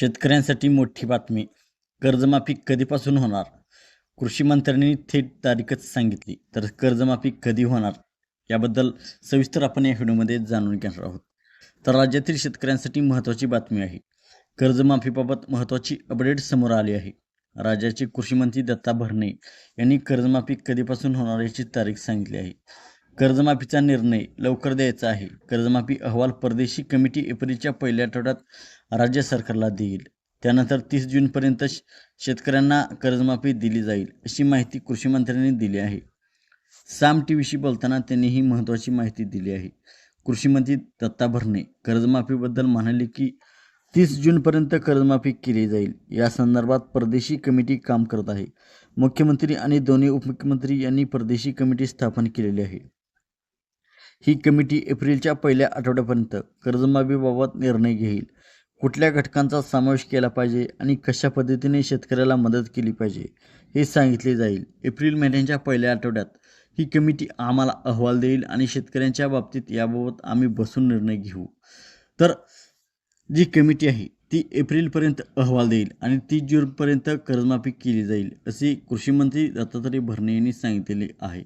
शेतकऱ्यांसाठी मोठी बातमी. कर्जमाफी कधीपासून होणार? कृषी मंत्र्यांनी थेट तारीखच सांगितली तर कर्जमाफी कधी होणार? याबद्दल सविस्तर आपण या व्हिडिओमध्ये जाणून घेणार आहोत. तर राज्यातील शेतकऱ्यांसाठी महत्त्वाची बातमी आहे. कर्जमाफीबाबत महत्त्वाची अपडेट समोर आली आहे. राज्याचे कृषी मंत्री दत्ता भरणे यांनी कर्जमाफी कधीपासून होणार याची तारीख सांगितली आहे. कर्जमाफीचा निर्णय लवकर द्यायचा आहे. कर्जमाफी अहवाल परदेशी कमिटी एप्रिलच्या पहिल्या आठवड्यात राज्य सरकारला देईल. त्यानंतर तीस जूनपर्यंत श- शेतकऱ्यांना कर्जमाफी दिली जाईल अशी माहिती कृषी मंत्र्यांनी दिली आहे. साम टी व्हीशी बोलताना त्यांनी ही महत्त्वाची माहिती दिली आहे. कृषी मंत्री दत्ता भरणे कर्जमाफीबद्दल म्हणाले की तीस जूनपर्यंत कर्जमाफी केली जाईल. या संदर्भात परदेशी कमिटी काम करत आहे. मुख्यमंत्री आणि दोन्ही उपमुख्यमंत्री यांनी परदेशी कमिटी स्थापन केलेली आहे. ही कमिटी एप्रिलच्या पहिल्या आठवड्यापर्यंत कर्जमाफीबाबत निर्णय घेईल. कुठल्या घटकांचा समावेश केला पाहिजे आणि कशा पद्धतीने शेतकऱ्याला मदत केली पाहिजे हे सांगितले जाईल. एप्रिल महिन्याच्या पहिल्या आठवड्यात ही कमिटी आम्हाला अहवाल देईल आणि शेतकऱ्यांच्या बाबतीत याबाबत आम्ही बसून निर्णय घेऊ. तर जी कमिटी आहे ती एप्रिलपर्यंत अहवाल देईल आणि तीस जूनपर्यंत कर्जमाफी केली जाईल असे कृषीमंत्री दत्तात्रय भरणे यांनी सांगितलेले आहे.